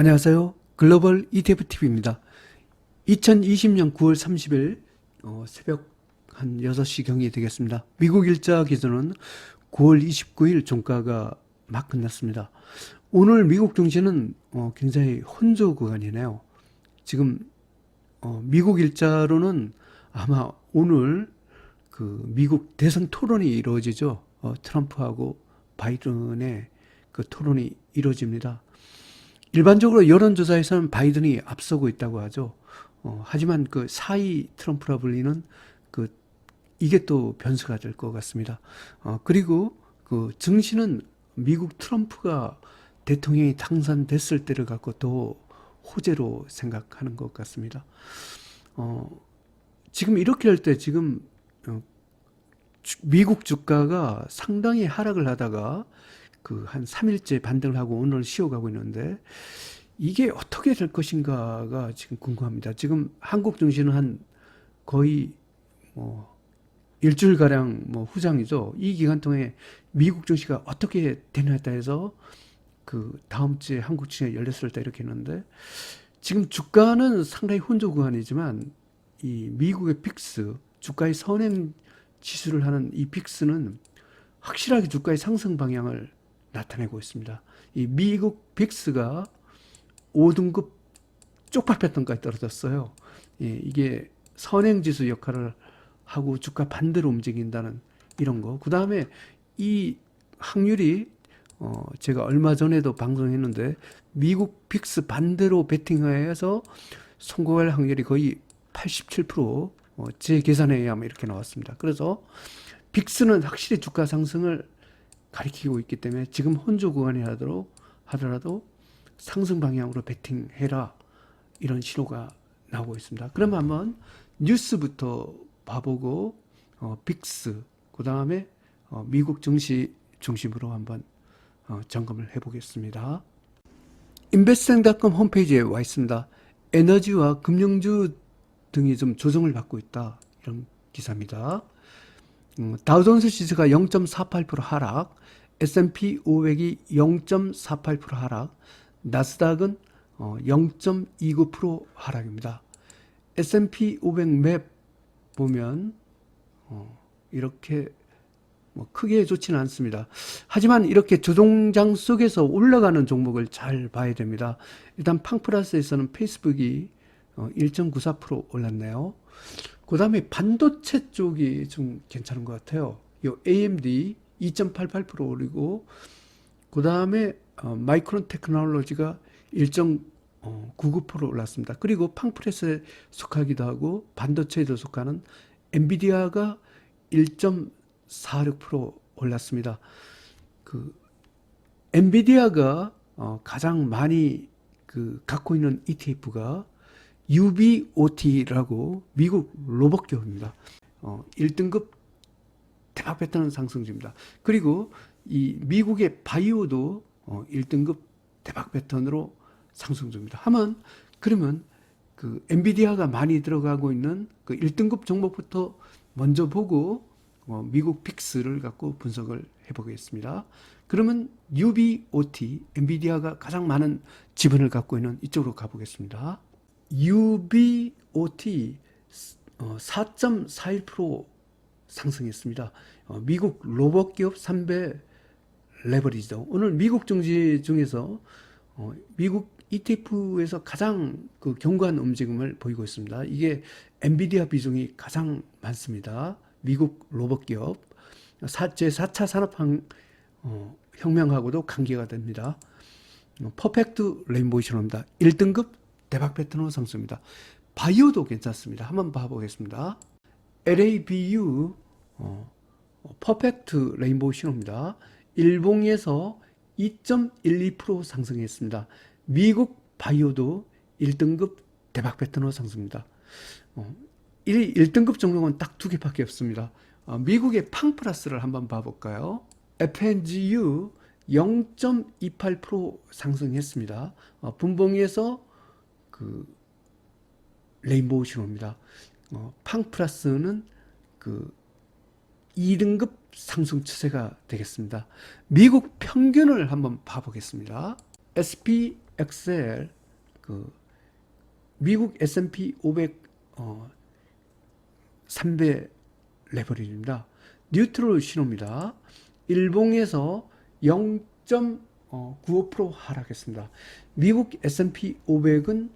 안녕하세요. 글로벌 ETF TV입니다. 2020년 9월 30일 어, 새벽 한 6시 경이 되겠습니다. 미국 일자 기준은 9월 29일 종가가 막 끝났습니다. 오늘 미국 증시는 어, 굉장히 혼조 구간이네요. 지금 어, 미국 일자로는 아마 오늘 그 미국 대선 토론이 이루어지죠. 어, 트럼프하고 바이든의 그 토론이 이루어집니다. 일반적으로 여론조사에서는 바이든이 앞서고 있다고 하죠. 어, 하지만 그 사이 트럼프라 불리는 그 이게 또 변수가 될 것 같습니다. 어, 그리고 그 증시는 미국 트럼프가 대통령이 당선됐을 때를 갖고 또 호재로 생각하는 것 같습니다. 어, 지금 이렇게 할 때 지금 어, 주- 미국 주가가 상당히 하락을 하다가 그 한 3일째 반등을 하고 오늘 쉬어가고 있는데 이게 어떻게 될 것인가가 지금 궁금합니다. 지금 한국 증시는 한 거의 뭐 일주일 가량 뭐 후장이죠. 이 기간 동안 미국 증시가 어떻게 되냐에 따라서 그 다음 주에 한국 증시가 열렸을 때 이렇게 했는데 지금 주가는 상당히 혼조 구간이지만 이 미국의 픽스 주가의 선행 지수를 하는 이 픽스는 확실하게 주가의 상승 방향을 나타내고 있습니다. 이 미국 빅스가 5등급 쪽팔렸던까지 떨어졌어요. 예, 이게 선행지수 역할을 하고 주가 반대로 움직인다는 이런 거. 그 다음에 이 확률이 어, 제가 얼마 전에도 방송했는데 미국 빅스 반대로 베팅해서 성공할 확률이 거의 87% 어, 제 계산에 의하면 이렇게 나왔습니다. 그래서 빅스는 확실히 주가 상승을 가리키고 있기 때문에 지금 혼조 구간이라도 하더라도 상승 방향으로 베팅해라 이런 신호가 나오고 있습니다. 그러면 한번 뉴스부터 봐보고 어, 빅스 그 다음에 어, 미국 증시 중심으로 한번 어, 점검을 해보겠습니다. 인베스팅닷컴 홈페이지에 와 있습니다. 에너지와 금융주 등이 좀 조정을 받고 있다 이런 기사입니다. 음, 다우존스 지수가 0.48% 하락, S&P 500이 0.48% 하락, 나스닥은 어, 0.29% 하락입니다. S&P 500맵 보면 어, 이렇게 뭐 크게 좋지는 않습니다. 하지만 이렇게 주동장 속에서 올라가는 종목을 잘 봐야 됩니다. 일단 팡플러스에서는 페이스북이 어, 1.94% 올랐네요. 그 다음에 반도체 쪽이 좀 괜찮은 것 같아요. 요 AMD 2.88% 오르고, 그 다음에 어, 마이크론 테크놀로지가 1.99% 올랐습니다. 그리고 팡프레스에 속하기도 하고 반도체에도 속하는 엔비디아가 1.46% 올랐습니다. 그 엔비디아가 어, 가장 많이 그 갖고 있는 ETF가 UBOT라고 미국 로봇 기업입니다. 어, 1등급 대박 배터는 상승 중입니다. 그리고 이 미국의 바이오도 어, 1등급 대박 배턴으로 상승 중입니다. 하면 그러면 그 엔비디아가 많이 들어가고 있는 그 1등급 종목부터 먼저 보고 어, 미국 픽스를 갖고 분석을 해보겠습니다. 그러면 UBOT, 엔비디아가 가장 많은 지분을 갖고 있는 이쪽으로 가보겠습니다. UBOT 어, 4.41% 상승했습니다. 어, 미국 로봇 기업 3배 레버리지죠. 오늘 미국 증시 중에서 어, 미국 ETF에서 가장 그 견고한 움직임을 보이고 있습니다. 이게 엔비디아 비중이 가장 많습니다. 미국 로봇 기업 사- 제 4차 산업혁 어, 혁명하고도 관계가 됩니다. 어, 퍼펙트 레인보우 신호입니다. 1등급 대박 패턴으로 상승입니다. 바이오도 괜찮습니다. 한번 봐보겠습니다. LABU 어, 어, 퍼펙트 레인보우 신호입니다. 일봉에서 2.12% 상승했습니다. 미국 바이오도 1등급 대박 패턴으로 상승입니다. 어, 1, 1등급 종목은 딱 두 개밖에 없습니다. 어, 미국의 팡플러스를 한번 봐볼까요? FNGU 0.28% 상승했습니다. 어, 분봉에서 그 레인보우 신호입니다. 어, 팡 플러스는 그 2등급 상승 추세가 되겠습니다. 미국 평균을 한번 봐보겠습니다. SP 엑셀 그 미국 S&P 500 어, 3배 레버리지입니다. 뉴트럴 신호입니다. 일봉에서 0.95% 하락했습니다. 미국 S&P 500은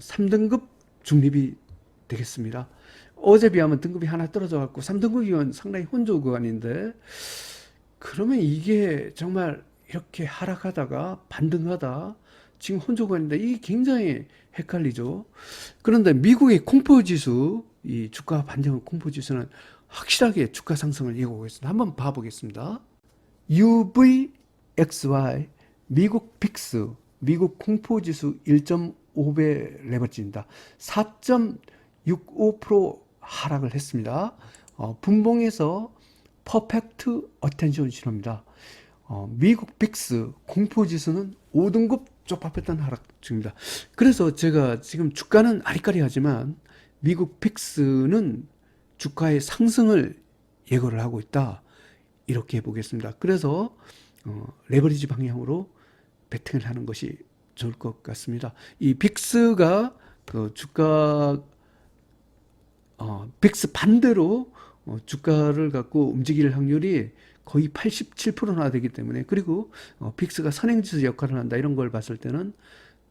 3등급 중립이 되겠습니다. 어제 비하면 등급이 하나 떨어져 갖고 3등급이면 상당히 혼조 구간인데 그러면 이게 정말 이렇게 하락하다가 반등하다 지금 혼조 구간인데 이게 굉장히 헷갈리죠. 그런데 미국의 공포 지수 이 주가 반등 공포 지수는 확실하게 주가 상승을 예고하고 있습니다. 한번 봐보겠습니다. UVXY 미국 픽스 미국 공포 지수 1.5 배 레버지입니다. 4.65% 하락을 했습니다. 어, 분봉에서 퍼펙트 어텐션 신호입니다. 어, 미국 빅스 공포 지수는 5등급 쪽박했던 하락 중입니다. 그래서 제가 지금 주가는 아리까리하지만 미국 픽스는 주가의 상승을 예고를 하고 있다. 이렇게 보겠습니다. 그래서 어, 레버리지 방향으로 베팅을 하는 것이 좋을 것 같습니다. 이 빅스가 그 주가 어, 빅스 반대로 어, 주가를 갖고 움직일 확률이 거의 87%나 되기 때문에 그리고 어, 빅스가 선행지수 역할을 한다 이런 걸 봤을 때는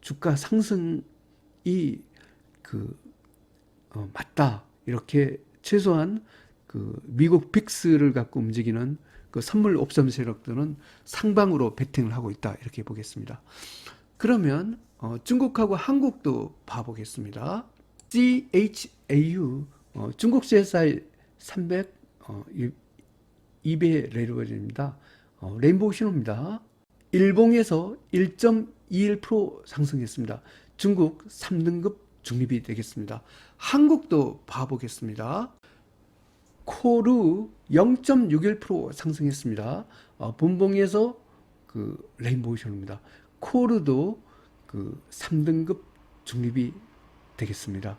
주가 상승이 그 어, 맞다 이렇게 최소한 그 미국 빅스를 갖고 움직이는 그 선물 옵션 세력들은 상방으로 베팅을 하고 있다 이렇게 보겠습니다. 그러면 어, 중국하고 한국도 봐보겠습니다. CHAU 어, 중국 CSI 300 어, 2배 레버리입니다. 어, 레인보우 신호입니다. 일봉에서 1.21% 상승했습니다. 중국 3등급 중립이 되겠습니다. 한국도 봐보겠습니다. 코르 0.61% 상승했습니다. 어, 분봉에서 그 레인보우 신호입니다. 코르도 그 3등급 중립이 되겠습니다.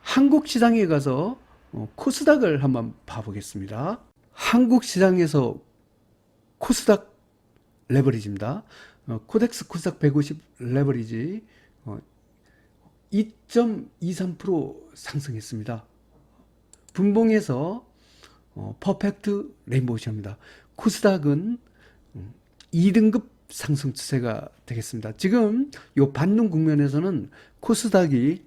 한국 시장에 가서 어, 코스닥을 한번 봐보겠습니다. 한국 시장에서 코스닥 레버리지입니다. 어, 코덱스 코스닥 150 레버리지 어, 2.23% 상승했습니다. 분봉에서 어, 퍼펙트 레인보우시입니다. 코스닥은 2등급 상승 추세가 되겠습니다. 지금 요 반등 국면에서는 코스닥이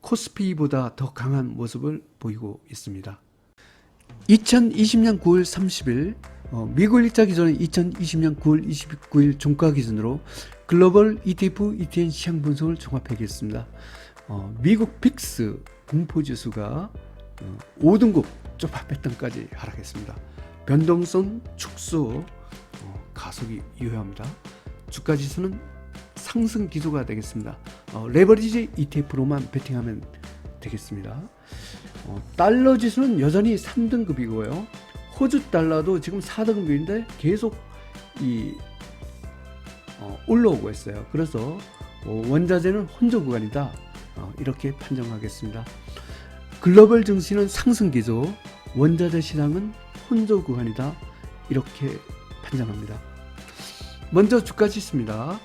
코스피보다 더 강한 모습을 보이고 있습니다. 2020년 9월 30일 어, 미국 일자 기준은 2020년 9월 29일 종가 기준으로 글로벌 ETF, ETN 시장 분석을 종합하겠습니다. 어, 미국 픽스 공포 지수가 어, 5등급 쪽파 패턴까지 하락했습니다. 변동성 축소 어, 가속이 유효합니다. 주가 지수는 상승 기조가 되겠습니다. 어, 레버리지 ETF로만 베팅하면 되겠습니다. 어, 달러 지수는 여전히 3등급이고요. 호주 달러도 지금 4등급인데 계속 이 어, 올라오고 있어요. 그래서 어, 원자재는 혼조 구간이다. 어, 이렇게 판정하겠습니다. 글로벌 증시는 상승 기조, 원자재 시장은 혼조 구간이다. 이렇게 판정합니다. 먼저 주가 지수입니다.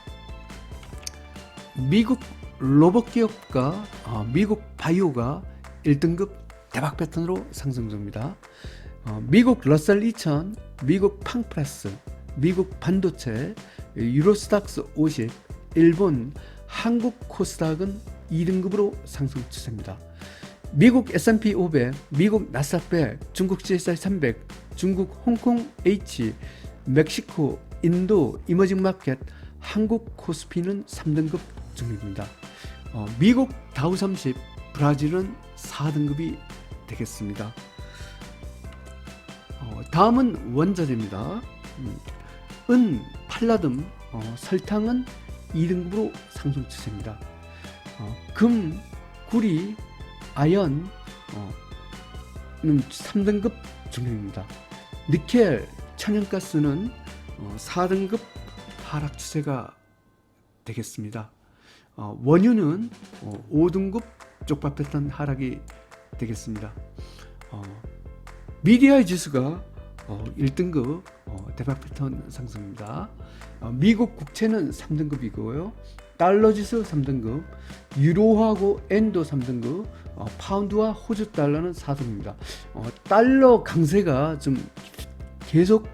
미국 로봇 기업과 어, 미국 바이오가 1등급 대박 패턴으로 상승 중입니다. 어, 미국 러셀 2000, 미국 팡프레스, 미국 반도체, 유로스닥스 50, 일본 한국 코스닥은 2등급으로 상승 추세입니다. 미국 S&P 500, 미국 나스닥 100, 중국 CSI 300, 중국 홍콩 H, 멕시코, 인도 이머징 마켓, 한국 코스피는 3등급 중립입니다. 어, 미국 다우 30, 브라질은 4등급이 되겠습니다. 어, 다음은 원자재입니다. 음, 은, 팔라듬, 어, 설탕은 2등급으로 상승 추세입니다. 어, 금, 구리, 아연, 어, 는 3등급 중립입니다. 니켈, 천연가스는 어, 4등급 하락 추세가 되겠습니다. 어, 원유는 어, 5등급 쪽밥 패턴 하락이 되겠습니다. 어, 미디어의 지수가 어, 1등급 어, 대박 패턴 상승입니다. 어, 미국 국채는 3등급이고요. 달러 지수 3등급, 유로하고 엔도 3등급, 어, 파운드와 호주 달러는 4등입니다. 어, 달러 강세가 좀 계속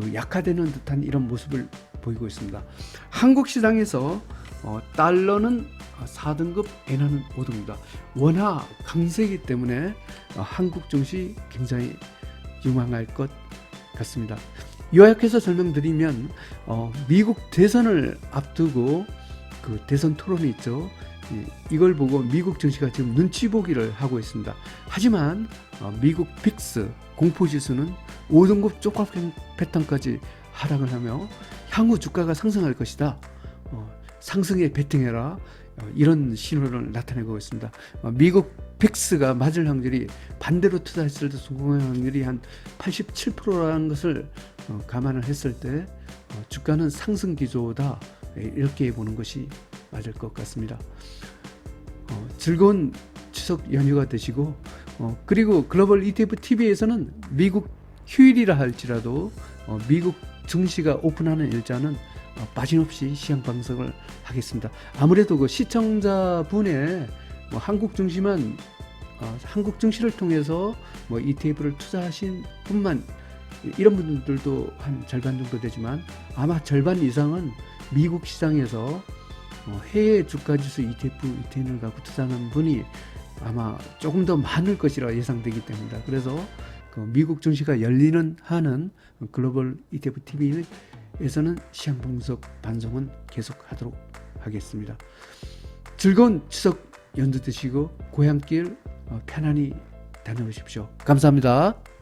그 약화되는 듯한 이런 모습을 보이고 있습니다. 한국 시장에서 어, 달러는 4등급, 엔화는 5등입니다. 원화 강세이기 때문에 어, 한국 증시 굉장히 유망할 것 같습니다. 요약해서 설명드리면 어, 미국 대선을 앞두고 그 대선 토론이 있죠. 이- 이걸 보고 미국 증시가 지금 눈치 보기를 하고 있습니다. 하지만 어, 미국 빅스 공포 지수는 5등급 쪽값 패턴까지 하락을 하며 향후 주가가 상승할 것이다. 어, 상승에 베팅해라. 어, 이런 신호를 나타내고 있습니다. 어, 미국 빅스가 맞을 확률이 반대로 투자했을 때 성공할 확률이 한 87%라는 것을 어, 감안을 했을 때 어, 주가는 상승 기조다 예, 이렇게 보는 것이 맞을 것 같습니다. 어, 즐거운 추석 연휴가 되시고 어, 그리고 글로벌 ETF TV에서는 미국 휴일이라 할지라도 어, 미국 증시가 오픈하는 일자는 어, 빠짐없이 시향 방송을 하겠습니다. 아무래도 그 시청자분의 뭐 한국 증시만 어, 한국 증시를 통해서 뭐 ETF를 투자하신 분만 이런 분들도 한 절반 정도 되지만 아마 절반 이상은 미국 시장에서 어, 해외 주가지수 ETF, ETN을 갖고 투자하는 분이 아마 조금 더 많을 것이라 예상되기 때문이다. 그래서 그 미국 증시가 열리는 한은 글로벌 ETF TV에서는 시향 분석 방송은 계속하도록 하겠습니다. 즐거운 추석 연도 되시고 고향길 어, 편안히 다녀오십시오. 감사합니다.